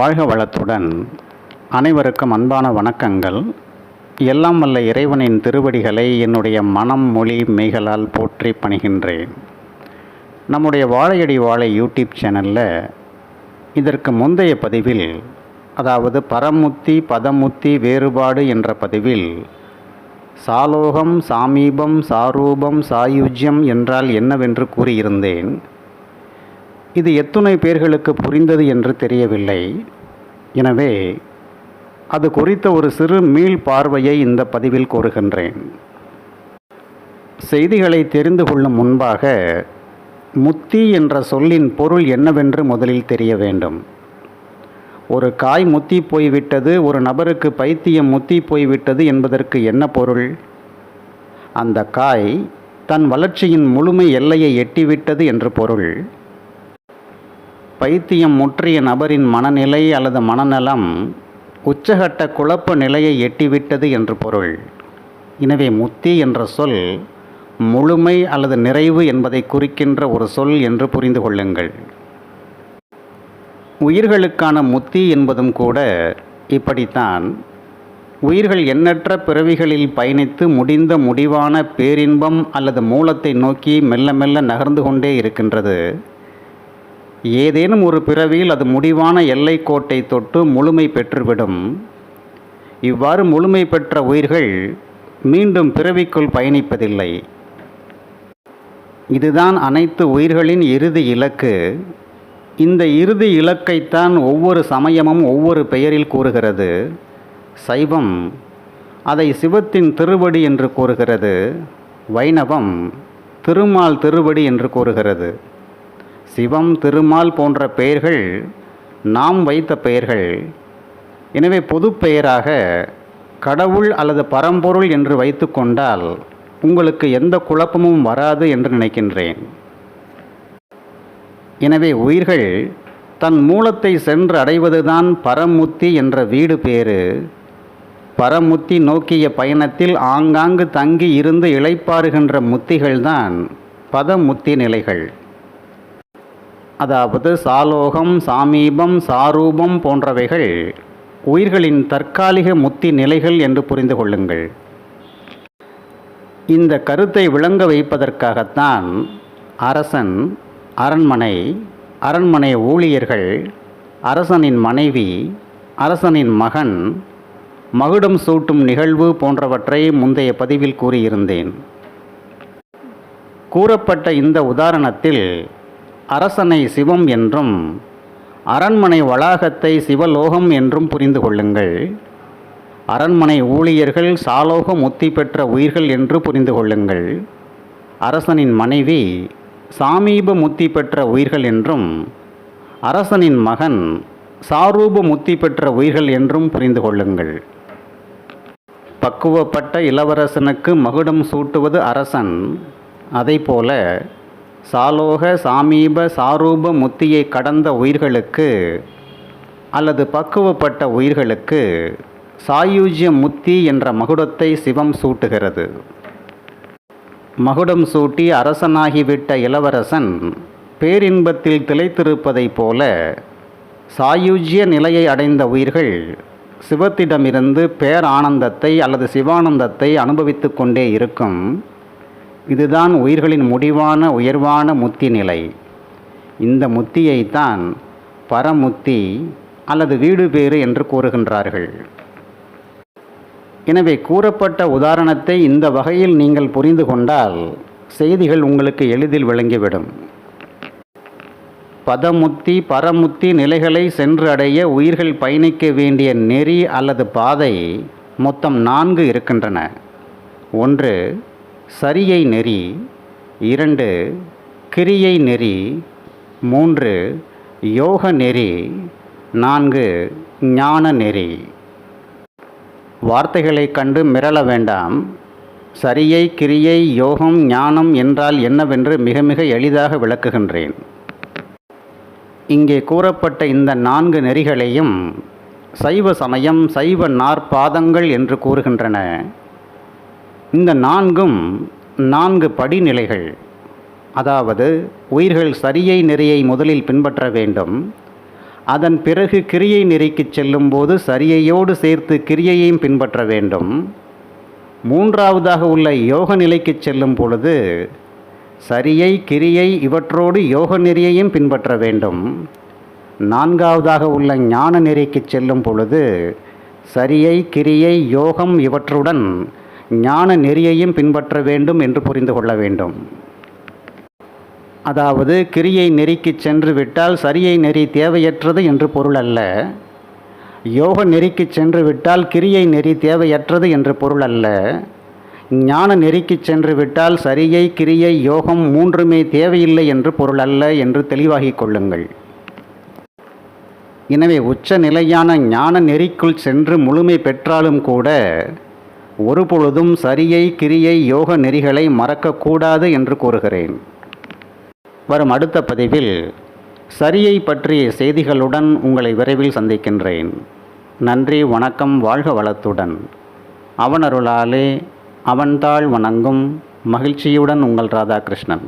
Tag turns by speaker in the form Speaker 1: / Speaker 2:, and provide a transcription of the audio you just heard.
Speaker 1: வாழ்க வளத்துடன் அனைவருக்கும் அன்பான வணக்கங்கள். எல்லாம் வல்ல இறைவனின் திருவடிகளை என்னுடைய மனம் மொழி மெய்களால் போற்றி பணிகின்றேன். நம்முடைய வாழையடி வாழை யூடியூப் சேனலில் இதற்கு முந்தைய பதிவில் அதாவது பரமுத்தி பதமுத்தி வேறுபாடு என்ற பதிவில் சாலோகம் சாமீபம் சாரூபம் சாயுஜ்யம் என்றால் என்னவென்று கூறியிருந்தேன். இது எத்துணை பேர்களுக்கு புரிந்தது என்று தெரியவில்லை. எனவே அது குறித்த ஒரு சிறு மீள் பார்வையை இந்த பதிவில் கூறுகின்றேன் செய்திகளை தெரிந்து கொள்ளும் முன்பாக முத்தி என்ற சொல்லின் பொருள் என்னவென்று முதலில் தெரிய வேண்டும். ஒரு காய் முத்தி போய்விட்டது ஒரு நபருக்கு பைத்தியம் முத்தி போய்விட்டது என்பதற்கு என்ன பொருள்? அந்த காய் தன் வளர்ச்சியின் முழுமை எல்லையை எட்டிவிட்டது என்று பொருள். பைத்தியம் முற்றிய நபரின் மனநிலை அல்லது மனநலம் உச்சகட்ட குழப்ப நிலையை எட்டிவிட்டது என்று பொருள். எனவே முத்தி என்ற சொல் முழுமை அல்லது நிறைவு என்பதை குறிக்கின்ற ஒரு சொல் என்று புரிந்து கொள்ளுங்கள். உயிர்களுக்கான முத்தி என்பதும் கூட இப்படித்தான். உயிர்கள் எண்ணற்ற பிறவிகளில் பயணித்து முடிந்த முடிவான பேரின்பம் அல்லது மூலத்தை நோக்கி மெல்ல மெல்ல நகர்ந்து கொண்டே இருக்கின்றது. ஏதேனும் ஒரு பிறவியில் அது முடிவான எல்லை கோட்டை தொட்டு முழுமை பெற்றுவிடும். இவ்வாறு முழுமை பெற்ற உயிர்கள் மீண்டும் பிறவிக்குள் பயணிப்பதில்லை. இதுதான் அனைத்து உயிர்களின் இறுதி இலக்கு. இந்த இறுதி இலக்கைத்தான் ஒவ்வொரு சமயமும் ஒவ்வொரு பெயரில் கூறுகிறது. சைவம் அதை சிவத்தின் திருவடி என்று கூறுகிறது. வைணவம் திருமால் திருவடி என்று கூறுகிறது. சிவம் திருமால் போன்ற பெயர்கள் நாம் வைத்த பெயர்கள். எனவே பொது பெயராக கடவுள் அல்லது பரம்பொருள் என்று வைத்து கொண்டால் உங்களுக்கு எந்த குழப்பமும் வராது என்று நினைக்கின்றேன். எனவே உயிர்கள் தன் மூலத்தை சென்று அடைவதுதான் பரமுத்தி என்ற வீடு பேறு. பரமுத்தி நோக்கிய பயணத்தில் ஆங்காங்கு தங்கி இருந்து இளைப்பாறுகின்ற முத்திகள்தான் பதமுத்தி நிலைகள். அதாவது சாலோகம் சாமீபம் சாரூபம் போன்றவைகள் உயிர்களின் தற்காலிக முத்தி நிலைகள் என்று புரிந்து கொள்ளுங்கள். இந்த கருத்தை விளங்க வைப்பதற்காகத்தான் அரசன் அரண்மனை அரண்மனை ஊழியர்கள் அரசனின் மனைவி அரசனின் மகன் மகுடம் சூட்டும் நிகழ்வு போன்றவற்றை முந்தைய பதிவில் கூறியிருந்தேன். கூறப்பட்ட இந்த உதாரணத்தில் அரசனை சிவம் என்றும் அரண்மனை வளாகத்தை சிவலோகம் என்றும் புரிந்து கொள்ளுங்கள். அரண்மனை ஊழியர்கள் சாலோக முத்தி பெற்ற உயிர்கள் என்று புரிந்து கொள்ளுங்கள். அரசனின் மனைவி சாமீப முத்தி பெற்ற உயிர்கள் என்றும் அரசனின் மகன் சாரூப முத்தி பெற்ற உயிர்கள் என்றும் புரிந்து கொள்ளுங்கள். பக்குவப்பட்ட இளவரசனுக்கு மகுடம் சூட்டுவது அரசன். அதைப்போல சாலோக சாமீப சாரூப முத்தியை கடந்த உயிர்களுக்கு அல்லது பக்குவப்பட்ட உயிர்களுக்கு சாயுஜ்ய முத்தி என்ற மகுடத்தை சிவம் சூட்டுகிறது. மகுடம் சூட்டி அரசனாகிவிட்ட இளவரசன் பேரின்பத்தில் திளைத்திருப்பதைப் போல சாயுஜ்ய நிலையை அடைந்த உயிர்கள் சிவத்திடமிருந்து பேரானந்தத்தை அல்லது சிவானந்தத்தை அனுபவித்து கொண்டே இருக்கும். இதுதான் உயிர்களின் முடிவான உயர்வான முத்தி நிலை. இந்த முத்தியைத்தான் பரமுத்தி அல்லது வீடு பேறு என்று கூறுகின்றார்கள். எனவே கூறப்பட்ட உதாரணத்தை இந்த வகையில் நீங்கள் புரிந்து கொண்டால் செய்திகள் உங்களுக்கு எளிதில் விளங்கிவிடும். பதமுத்தி பரமுத்தி நிலைகளை சென்று அடைய உயிர்கள் பயணிக்க வேண்டிய நெறி அல்லது பாதை மொத்தம் நான்கு இருக்கின்றன. ஒன்று சரியை நெறி இரண்டு கிரியை நெறி மூன்று யோக நெறி நான்கு ஞான நெறி. வார்த்தைகளை கண்டு மிரள வேண்டாம். சரியை கிரியை யோகம் ஞானம் என்றால் என்னவென்று மிக மிக எளிதாக விளக்குகின்றேன். இங்கே கூறப்பட்ட இந்த நான்கு நெறிகளையும் சைவ சமயம் சைவ நாற்பாதங்கள் என்று கூறுகின்றன. இந்த நான்கும் நான்கு படிநிலைகள். அதாவது உயிர்கள் சரியை நெறியை முதலில் பின்பற்ற வேண்டும். அதன் பிறகு கிரியை நெறிக்கு செல்லும்போது சரியையோடு சேர்த்து கிரியையையும் பின்பற்ற வேண்டும். மூன்றாவதாக உள்ள யோக நிலைக்கு செல்லும் பொழுது சரியை கிரியை இவற்றோடு யோக நெறியையும் பின்பற்ற வேண்டும். நான்காவதாக உள்ள ஞான நெறிக்கு செல்லும் பொழுது சரியை கிரியை யோகம் இவற்றுடன் ஞான நெறியையும் பின்பற்ற வேண்டும் என்று புரிந்து கொள்ள வேண்டும். அதாவது கிரியை நெறிக்குச் சென்று விட்டால் சரியை நெறி தேவையற்றது என்று பொருள் அல்ல. யோக நெறிக்கு சென்று விட்டால் கிரியை நெறி தேவையற்றது என்று பொருள் அல்ல. ஞான நெறிக்குச் சென்று விட்டால் சரியை கிரியை யோகம் மூன்றுமே தேவையில்லை என்று பொருள் அல்ல என்று தெளிவாகிக் கொள்ளுங்கள். எனவே உச்ச நிலையான ஞான நெறிக்குள் சென்று முழுமை பெற்றாலும் கூட ஒருபொழுதும் சரியை கிரியை யோக நெறிகளை மறக்கக்கூடாது என்று கூறுகிறேன். வரும் அடுத்த பதிவில் சரியை பற்றிய செய்திகளுடன் உங்களை விரைவில் சந்திக்கின்றேன். நன்றி வணக்கம் வாழ்க வளத்துடன். அவனருளாலே அவன்தாள் வணங்கும் மகிழ்ச்சியுடன் உங்கள் ராதாகிருஷ்ணன்.